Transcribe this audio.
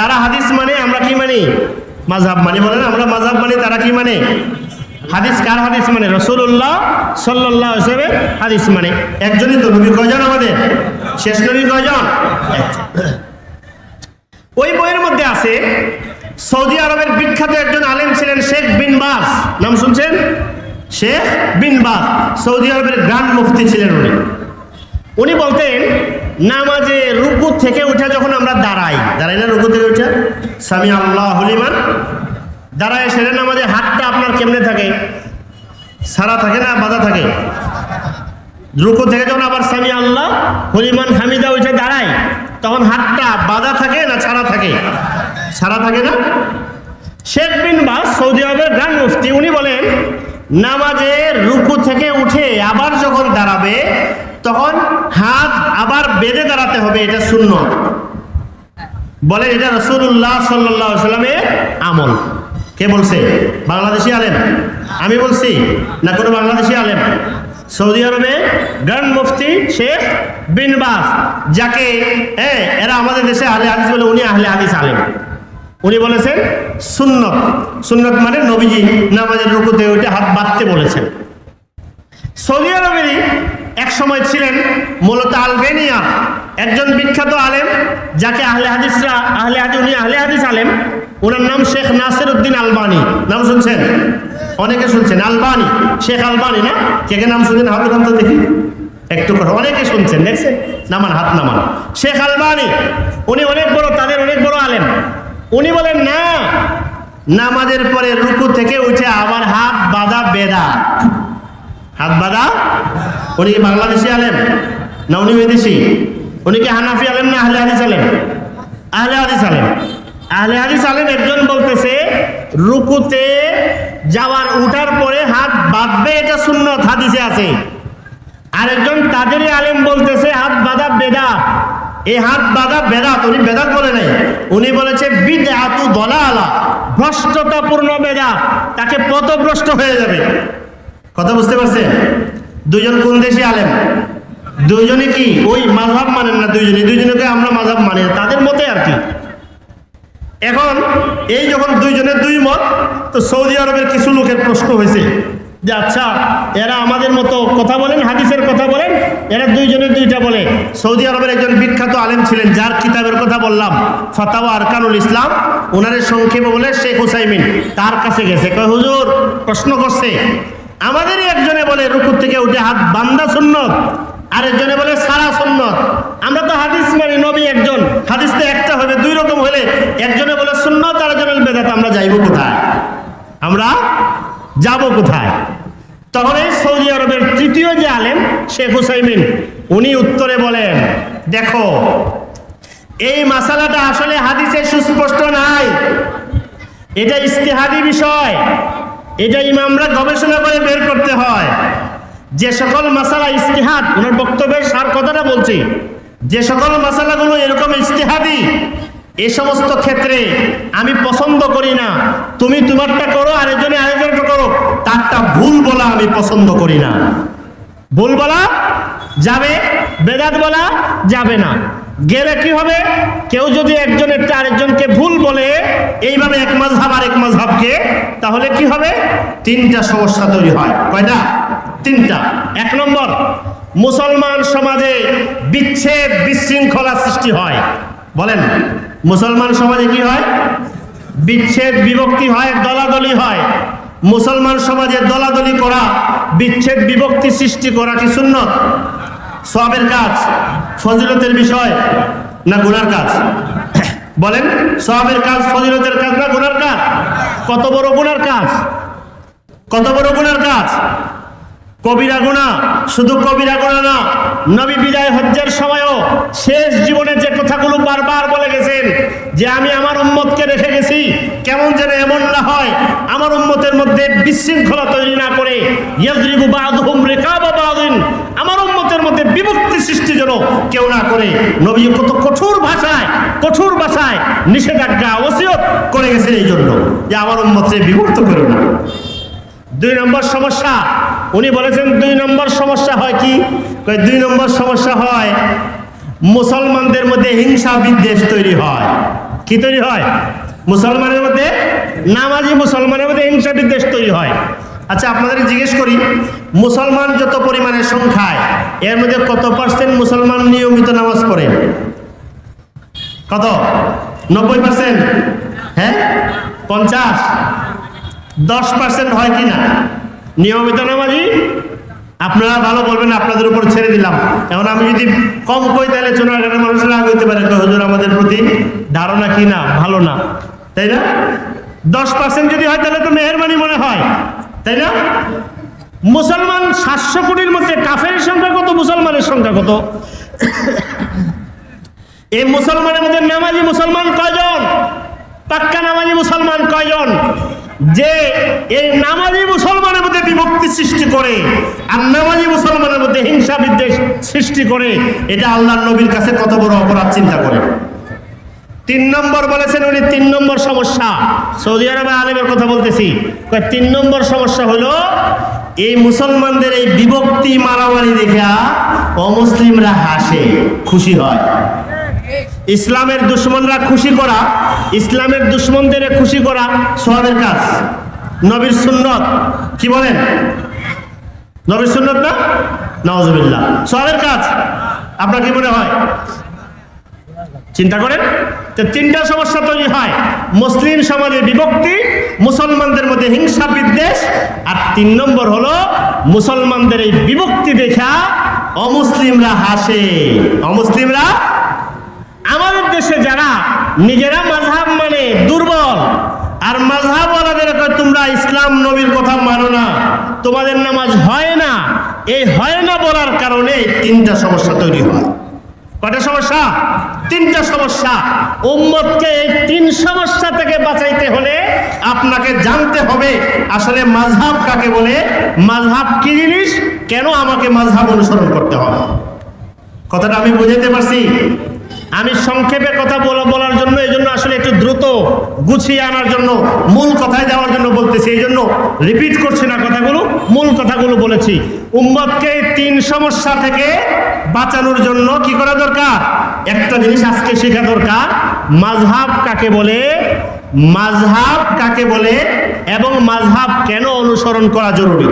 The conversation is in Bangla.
তারা হাদিস মানে আমরা কি মানি? মাঝহাব মানি বলেন, আমরা মাঝহাব মানি, তারা কি মানে? হাদিস কার হাদিস মানে? রসুল্লাহ সাল্লাহ হিসেবে হাদিস মানে। একজনই তো, নবী কয়জন আমাদের? শেষ নবী কয়জন? ওই বইয়ের মধ্যে আছে, সৌদি আরবের বিখ্যাত একজন আলেম ছিলেন শেখ বিন বাস। নাম শুনছেন? Sheikh bin Baz. সৌদি আরবের গ্রান্ড মুফতি ছিলেন উনি। উনি বলতেন নামাজে রুকু থেকে উঠে যখন আমরা দাঁড়াই দাঁড়াই না, রুকু থেকে উঠে? সামি আল্লাহ হলিমান দাঁড়ায় সেটা নামাজে হাতটা আপনার কেমনে থাকে? সারা থাকে না, বাধা থাকে? রুকু থেকে যখন আবার সামি আল্লাহ হলিমান হামিদা উঠে দাঁড়ায়, তখন হাতটা বাধা থাকে না ছাড়া থাকে? ছাড়া থাকে না? শেখ বিন বাস সৌদি আরবের গ্রান্ড মুফতি, উনি বলেন, নামাজে রুকু থেকে উঠে আবার যখন দাঁড়াবে তখন হাত আবার বেঁধে দাঁড়াতে হবে, এটা শূন্য বলে এটা রসুল্লাহ সাল্লাহ সাল্লামের আমল। কে বলছে? বাংলাদেশি আলেম। আমি বলছি, না কোনো বাংলাদেশি আলেম। সৌদি আরবে গ্র্যান্ড মুফতি শেখ বিন বাস, যাকে হ্যাঁ এরা আমাদের দেশে আহলে হাদিস বলে, উনি আহলে হাদিস আলেম। উনি বলেছেন, সুন্নত। সুন্নত মানে নবীজি নামাজের রুকুতে ওইটা হাত বাঁধতে বলেছেন। সৌদি আরবেরই এক সময় ছিলেন মূলত আলবেনিয়া, একজন বিখ্যাত আলেম, যাকে আহলে হাদিসরা, আহলে হাদি উনি আহলে হাদিস আলেম ওনার নাম শেখ নাসির উদ্দিন আলবানি। নাম শুনছেন? অনেকে শুনছেন। আলবানি, শেখ আলবানি না? কে কে নাম শুনছেন? হাত উঠান তো দেখি। একটু করে। অনেকে শুনছেন, দেখছেন? নামান, হাত নামান। শেখ আলবানি, উনি অনেক বড়, তাদের অনেক বড় আলেম। উনি বলেন, না, নামাজের পরে রুকু থেকে উঠে আমার হাত বাঁধা বেদা হাত বাঁধা? উনি কি বাংলাদেশি আলেম না উনি বিদেশি? উনি কি হানাফি আলেম না আহলে হাদিস আলেম? আহলে হাদিস আলেম। আহলে হাদিস আলেম একজন বলতেছে, রুকুতে যাওয়ার উঠার পরে হাত বাঁধবে এটা সুন্নত, হাদিসে আছে। আরেকজন, তাদেরই আলেম বলতেছে, হাত বাঁধা বেদা এই হাত বাঁধা বেদাত, উনি বেদাত বলে নাই। উনি বলেছে বিদাতু দলালা, ভ্রষ্টতাপূর্ণ বেদা তাকে পথভ্রষ্ট হয়ে যাবে। কথা বুঝতে পারছেন? দুজন কোন দেশে আলেম? দুইজনে কি? ওই মাঝহাব মানেন না দুইজনে? দুইজনকে আমরা মাঝহাব মানি তাদের মতে আর কি? এখন এই যখন দুইজনের দুই মত, তো সৌদি আরবের কিছু লোকের প্রশ্ন হয়েছে যে আচ্ছা এরা আমাদের মতো কথা বলেন, হাদিসের কথা বলেন, এরা দুইজনের দুইটা বলে। সৌদি আরবের একজন বিখ্যাত আলেম ছিলেন, যার কিতাবের কথা বললাম, ফাতাওয়া আরকানুল ইসলাম ওনারের সংক্ষেপে বলে শেখ হুসাইমিন, তার কাছে গেছে। কয়, হুজুর, প্রশ্ন করছে। আমাদেরই একজনে বলে রুকুর থেকে উঠে হাত বান্দা সুন্নত, আরেকজনে বলে সারা সুন্নত। আমরা তো হাদিস মানি, নবী একজন। হাদিস তো একটা হবে, দুই রকম হলে একজনে বলে সুন্নত আরেকজনে বেদাত, আমরা যাইব কোথায়? আমরা যাব কোথায়? তখন এই সৌদি আরবের তৃতীয় যে আলেম, শেখ হুসাইমিন, উনি উত্তরে বলেন, দেখো, এই মাসালাটা আসলে হাদিসে সুস্পষ্ট নাই। এটা ইস্তেহাদি বিষয়। এটা ইমামরা গবেষণা করে বের করতে হয়। যে সকল মাসালা ইস্তেহাদ, ওনার বক্তব্যের সার কথাটা বলছি, যে সকল মাসালাগুলো এরকম ইস্তেহাদি, এ সমস্ত ক্ষেত্রে আমি পছন্দ করি না। তুমি তোমারটা করো, আরেকজনে আরেকজনটা করো, তারটা ভুল বলা আমি পছন্দ করি না। ভুল বলা যাবে, বেদাত বলা যাবে না। গেলে কি হবে? কেউ যদি একজনের আরেকজনকে ভুল বলে, এইভাবে এক মাঝহাব আর এক মাঝহাবকে তাহলে কি হবে? তিনটা সমস্যা তৈরি হয়। কয়টা তিনটা। এক নম্বর, মুসলমান সমাজে বিচ্ছেদ, বিশৃঙ্খলা সৃষ্টি হয়। বলেন, মুসলমান সমাজে কি হয়? বিচ্ছেদ, বিভক্তি হয়, দলাদলি হয়। মুসলমান সমাজে দলাদলি করা, বিচ্ছেদ, বিভক্তি সৃষ্টি করা কি সুন্নত? সবের কাজ ফজিলতের বিষয় না গুনার কাজ? বলেন, সবের কাজ ফজিলতের কাজ না গুনার কাজ? কত বড় গুনার কাজ? কত বড় গুনার কাজ? কবিরা গুণা শুধু কবিরা গুণা না, নবী বিদায় হজ্জের সময়ও শেষ জীবনে যে কথাগুলো বারবার বলে গেছেন, যে আমি আমার উম্মতকে রেখে গেছি, কেমন যেন এমন না হয়, আমার উম্মতের মধ্যে বিশৃঙ্খলা তৈরি না করে আমার মধ্যে বিভক্তি সৃষ্টি যেন কেউ না করে। নবী কত কঠোর ভাষায় কঠোর ভাষায় নিষেধাজ্ঞা, ওসিয়ত করে গেছেন এই জন্য। যে আমার উম্মতকে বিভক্ত করো না। দুই নম্বর সমস্যা, উনি বলেছেন দুই নম্বর সমস্যা হয় কি? দুই নম্বর সমস্যা হয়, মুসলমানদের মধ্যে হিংসা বিদ্বেষ তৈরি হয়। কি তৈরি হয়? মুসলমানের মধ্যে নামাজি মুসলমানের মধ্যে হিংসা বিদ্বেষ তৈরি হয়। আচ্ছা আপনাদের জিজ্ঞেস করি, মুসলমান যত পরিমাণে সংখ্যায় এর মধ্যে কত পার্সেন্ট মুসলমান নিয়মিত নামাজ পড়ে? কত? নব্বই পার্সেন্ট হ্যাঁ? পঞ্চাশ? দশ পার্সেন্ট হয় কি না নিয়মিত নামাজি? আপনারা ভালো বলবেন, আপনাদের উপর ছেড়ে দিলাম। এখন আমি যদি কম কই, তাহলে চুনাঘাটের মানুষেরা আগে হইতে পারে হুজুর, আমাদের প্রতি ধারণা কি না? ভালো না। তাই না? দশ পার্সেন্ট যদি হয়, তাহলে তো মেহরবানি মনে হয়। তাই না? মুসলমান সাতশো কোটির মধ্যে কাফের সংখ্যা কত, মুসলমানের সংখ্যা কত? এই মুসলমানের মধ্যে নামাজি মুসলমান কয়জন? পাক্কা নামাজি মুসলমান কয়জন? যে এই নামাজি মুসলমানের মধ্যে বিভক্তি সৃষ্টি করে আর নামাজি মুসলমানের মধ্যে হিংসা বিদ্বেষ সৃষ্টি করে, এটা আল্লাহ নবীর কাছে কত বড় অপরাধ চিন্তা করে। তিন নম্বর বলেছেন উনি, তিন নম্বর সমস্যা। সৌদি আরবে আলেমের কথা বলতেছি। তিন নম্বর সমস্যা হলো এই মুসলমানদের এই বিভক্তি মারামারি দেখা অমুসলিমরা হাসে, খুশি হয়। ইসলামের দুশ্মনরা খুশি করা, ইসলামের দুশ্মনদের খুশি করা সোহাবের কাজ। নবীর সুন্নত, কি বলেন? নবীর সুন্নত না? নওয়াজবিল্লাহ সোহাবের কাজ, আপনার কি মনে হয়? চিন্তা করেন? তিনটা সমস্যা তৈরি হয়। মুসলিম সমাজে বিভক্তি মুসলমানদের মধ্যে হিংসা বিদ্বেষ, আর তিন নম্বর হলো মুসলমানদের এই বিভক্তি দেখা অমুসলিমরা হাসে। অমুসলিমরা? আমাদের দেশে যারা নিজেরা মাঝহাব মানে দুর্বল, আর মাঝহাব ওয়ালাদের কয়, তোমরা ইসলাম নবীর কথা মানো না, তোমাদের নামাজ হয় না। এই হয় না বলার কারণে তিনটা সমস্যা তৈরি হয়। কয়টা সমস্যা? তিনটা সমস্যা। উম্মতকে এই তিন সমস্যা থেকে বাঁচাইতে হলে আপনাকে জানতে হবে আসলে মাঝহাব কাকে বলে মাঝহাব কি জিনিস, কেন আমাকে মাঝহাব অনুসরণ করতে হবে। কথাটা আমি বুঝাইতে পারছি? আমি সংক্ষেপে কথা বলা, বলার জন্য, এই জন্য আসলে একটু দ্রুত গুছিয়ে আনার জন্য, মূল কথায় যাওয়ার জন্য বলতেছি, এই জন্য রিপিট করছি না কথাগুলো, মূল কথাগুলো বলেছি। উম্মতকে তিন সমস্যা থেকে বাঁচানোর জন্য কি করা দরকার? একটা জিনিস আজকে শেখা দরকার মাঝহাব কাকে বলে? মাঝহাব কাকে বলে? এবং মাঝহাব কেন অনুসরণ করা জরুরি?